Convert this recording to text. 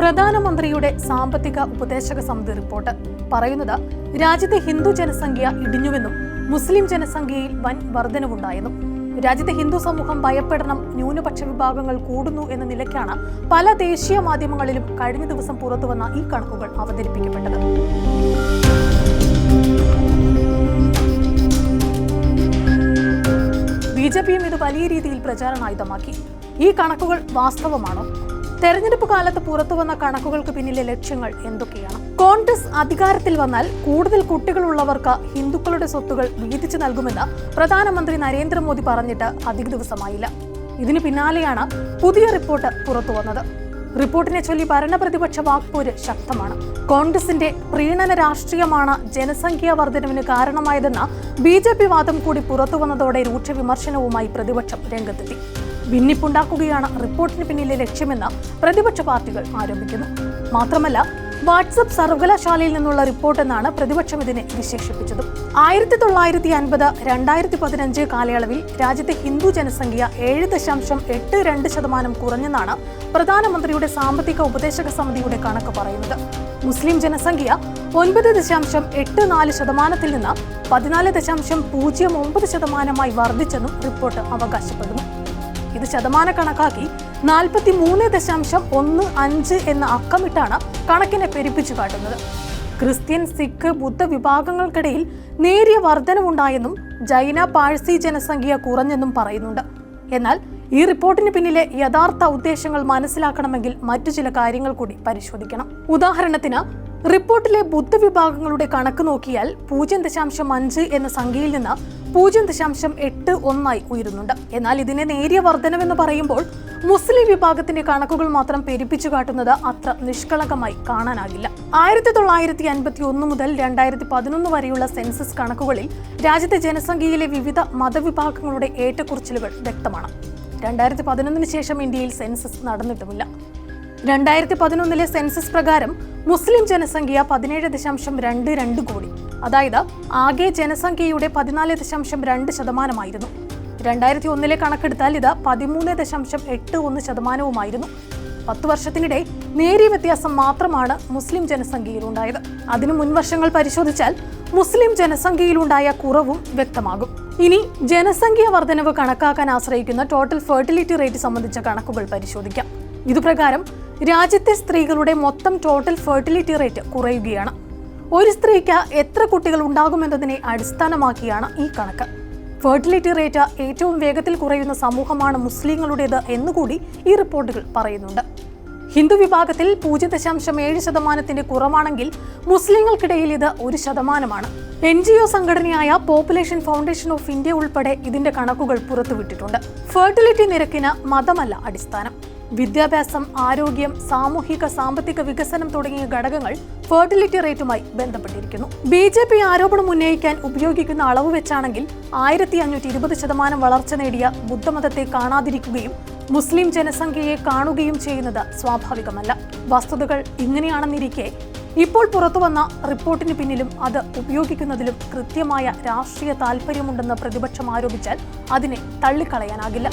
പ്രധാനമന്ത്രിയുടെ സാമ്പത്തിക ഉപദേശക സമിതി റിപ്പോർട്ട് പറയുന്നത് രാജ്യത്തെ ഹിന്ദു ജനസംഖ്യ ഇടിഞ്ഞുവെന്നും മുസ്ലിം ജനസംഖ്യയിൽ വൻ വർധനവുണ്ടായെന്നും രാജ്യത്തെ ഹിന്ദു സമൂഹം ഭയപ്പെടണം ന്യൂനപക്ഷ വിഭാഗങ്ങൾ കൂടുന്നു എന്ന നിലയ്ക്കാണ് പല ദേശീയ മാധ്യമങ്ങളിലും കഴിഞ്ഞ ദിവസം പുറത്തുവന്ന ഈ കണക്കുകൾ അവതരിപ്പിക്കപ്പെട്ടത്. ബി ജെ പിയും ഇത് വലിയ രീതിയിൽ പ്രചാരണായുധമാക്കി. ഈ കണക്കുകൾ വാസ്തവമാണോ? തെരഞ്ഞെടുപ്പ് കാലത്ത് പുറത്തു വന്ന കണക്കുകൾക്ക് പിന്നിലെ ലക്ഷ്യങ്ങൾ എന്തൊക്കെയാണ്? കോൺഗ്രസ് അധികാരത്തിൽ വന്നാൽ കൂടുതൽ കുട്ടികളുള്ളവർക്ക് ഹിന്ദുക്കളുടെ സ്വത്തുകൾ വീതിച്ചു നൽകുമെന്ന് പ്രധാനമന്ത്രി നരേന്ദ്രമോദി പറഞ്ഞിട്ട് അധിക ദിവസമായില്ല. ഇതിന് പിന്നാലെയാണ് പുതിയ റിപ്പോർട്ട് പുറത്തു വന്നത്. റിപ്പോർട്ടിനെ ചൊല്ലി ഭരണപ്രതിപക്ഷ വാക്പോര് ശക്തമാണ്. കോൺഗ്രസിന്റെ പ്രീണന രാഷ്ട്രീയമാണ് ജനസംഖ്യാ വർധനവിന് കാരണമായതെന്ന ബി വാദം കൂടി പുറത്തു വന്നതോടെ രൂക്ഷ വിമർശനവുമായി പ്രതിപക്ഷം രംഗത്തെത്തി. ഭിന്നിപ്പുണ്ടാക്കുകയാണ് റിപ്പോർട്ടിന് പിന്നിലെ ലക്ഷ്യമെന്ന് പ്രതിപക്ഷ പാർട്ടികൾ ആരോപിക്കുന്നു. മാത്രമല്ല വാട്സപ്പ് സർവകലാശാലയിൽ നിന്നുള്ള റിപ്പോർട്ട് എന്നാണ് പ്രതിപക്ഷം ഇതിനെ വിശേഷിപ്പിച്ചത്. ആയിരത്തി തൊള്ളായിരത്തി അൻപത് രണ്ടായിരത്തി പതിനഞ്ച് കാലയളവിൽ രാജ്യത്തെ ഹിന്ദു ജനസംഖ്യ ഏഴ് ദശാംശം എട്ട് രണ്ട് ശതമാനം കുറഞ്ഞെന്നാണ് പ്രധാനമന്ത്രിയുടെ സാമ്പത്തിക ഉപദേശക സമിതിയുടെ കണക്ക് പറയുന്നത്. മുസ്ലിം ജനസംഖ്യ ഒൻപത് ദശാംശം എട്ട് നാല് ശതമാനത്തിൽ നിന്ന് പതിനാല് ദശാംശം പൂജ്യം ഒമ്പത് ശതമാനമായി വർദ്ധിച്ചെന്നും റിപ്പോർട്ട് അവകാശപ്പെടുന്നു. ഇത് ശതമാന കണക്കാക്കി നാൽപ്പത്തി മൂന്ന് ദശാംശം ഒന്ന് അഞ്ച് എന്ന അക്കമിട്ടാണ് കണക്കിനെ പെരുപ്പിച്ചു കാട്ടുന്നത്. ക്രിസ്ത്യൻ സിഖ് ബുദ്ധ വിഭാഗങ്ങൾക്കിടയിൽ നേരിയ വർധനവുണ്ടായെന്നും ജൈന പാഴ്സി ജനസംഖ്യ കുറഞ്ഞെന്നും പറയുന്നുണ്ട്. എന്നാൽ ഈ റിപ്പോർട്ടിന് പിന്നിലെ യഥാർത്ഥ ഉദ്ദേശങ്ങൾ മനസ്സിലാക്കണമെങ്കിൽ മറ്റു ചില കാര്യങ്ങൾ കൂടി പരിശോധിക്കണം. ഉദാഹരണത്തിന് റിപ്പോർട്ടിലെ ബുദ്ധ വിഭാഗങ്ങളുടെ കണക്ക് നോക്കിയാൽ പൂജ്യം ദശാംശം അഞ്ച് എന്ന സംഖ്യയിൽ നിന്ന് പൂജ്യം ദശാംശം എട്ട് ഒന്നായി ഉയരുന്നുണ്ട്. എന്നാൽ ഇതിനെ നേരിയ വർധനമെന്ന് പറയുമ്പോൾ മുസ്ലിം വിഭാഗത്തിന്റെ കണക്കുകൾ മാത്രം പെരുപ്പിച്ചു കാട്ടുന്നത് അത്ര നിഷ്കളങ്കമായി കാണാനാകില്ല. ആയിരത്തി തൊള്ളായിരത്തി അൻപത്തി ഒന്ന് മുതൽ രണ്ടായിരത്തി പതിനൊന്ന് വരെയുള്ള സെൻസസ് കണക്കുകളിൽ രാജ്യത്തെ ജനസംഖ്യയിലെ വിവിധ മതവിഭാഗങ്ങളുടെ ഏറ്റക്കുറിച്ചിലുകൾ വ്യക്തമാണ്. രണ്ടായിരത്തി പതിനൊന്നിന് ശേഷം ഇന്ത്യയിൽ സെൻസസ് നടന്നിട്ടുമില്ല. രണ്ടായിരത്തി പതിനൊന്നിലെ സെൻസസ് പ്രകാരം മുസ്ലിം ജനസംഖ്യ പതിനേഴ് ദശാംശം രണ്ട് രണ്ട് കോടി. അതായത് ആകെ ജനസംഖ്യയുടെ പതിനാല് ദശാംശം രണ്ട് ശതമാനമായിരുന്നു. രണ്ടായിരത്തി ഒന്നിലെ കണക്കെടുത്താൽ ഇത് പതിമൂന്ന് ദശാംശം എട്ട് ഒന്ന് ശതമാനവുമായിരുന്നു. പത്ത് വർഷത്തിനിടെ നേരിയ വ്യത്യാസം മാത്രമാണ് മുസ്ലിം ജനസംഖ്യയിലുണ്ടായത്. അതിനു മുൻവർഷങ്ങൾ പരിശോധിച്ചാൽ മുസ്ലിം ജനസംഖ്യയിലുണ്ടായ കുറവും വ്യക്തമാകും. ഇനി ജനസംഖ്യ വർധനവ് കണക്കാക്കാൻ ആശ്രയിക്കുന്ന ടോട്ടൽ ഫെർട്ടിലിറ്റി റേറ്റ് സംബന്ധിച്ച കണക്കുകൾ പരിശോധിക്കാം. ഇതുപ്രകാരം രാജ്യത്തെ സ്ത്രീകളുടെ മൊത്തം ടോട്ടൽ ഫെർട്ടിലിറ്റി റേറ്റ് കുറയുകയാണ്. ഒരു സ്ത്രീക്ക് എത്ര കുട്ടികൾ ഉണ്ടാകുമെന്നതിനെ അടിസ്ഥാനമാക്കിയാണ് ഈ കണക്ക്. ഫെർട്ടിലിറ്റി റേറ്റ് ഏറ്റവും വേഗത്തിൽ കുറയുന്ന സമൂഹമാണ് മുസ്ലിങ്ങളുടേത് എന്നുകൂടി ഈ റിപ്പോർട്ടുകൾ പറയുന്നുണ്ട്. ഹിന്ദു വിഭാഗത്തിൽ പൂജ്യം ദശാംശം ഏഴ് ശതമാനത്തിന്റെ കുറവാണെങ്കിൽ മുസ്ലിങ്ങൾക്കിടയിൽ ഇത് ഒരു ശതമാനമാണ്. എൻ ജി ഒ സംഘടനയായ പോപ്പുലേഷൻ ഫൗണ്ടേഷൻ ഓഫ് ഇന്ത്യ ഉൾപ്പെടെ ഇതിന്റെ കണക്കുകൾ പുറത്തുവിട്ടിട്ടുണ്ട്. ഫെർട്ടിലിറ്റി നിരക്കിന് മതമല്ല അടിസ്ഥാനം. വിദ്യാഭ്യാസം ആരോഗ്യം സാമൂഹിക സാമ്പത്തിക വികസനം തുടങ്ങിയ ഘടകങ്ങൾ ഫെർട്ടിലിറ്റി റേറ്റുമായി ബന്ധപ്പെട്ടിരിക്കുന്നു. ബി ജെ പി ആരോപണം ഉന്നയിക്കാൻ ഉപയോഗിക്കുന്ന അളവ് വെച്ചാണെങ്കിൽ ആയിരത്തി അഞ്ഞൂറ്റി ഇരുപത് ശതമാനം വളർച്ച നേടിയ ബുദ്ധമതത്തെ കാണാതിരിക്കുകയും മുസ്ലിം ജനസംഖ്യയെ കാണുകയും ചെയ്യുന്നത് സ്വാഭാവികമല്ല. വസ്തുതകൾ ഇങ്ങനെയാണെന്നിരിക്കെ ഇപ്പോൾ പുറത്തുവന്ന റിപ്പോർട്ടിന് പിന്നിലും അത് ഉപയോഗിക്കുന്നതിലും കൃത്യമായ രാഷ്ട്രീയ താല്പര്യമുണ്ടെന്ന് പ്രതിപക്ഷം ആരോപിച്ചാൽ അതിനെ തള്ളിക്കളയാനാകില്ല.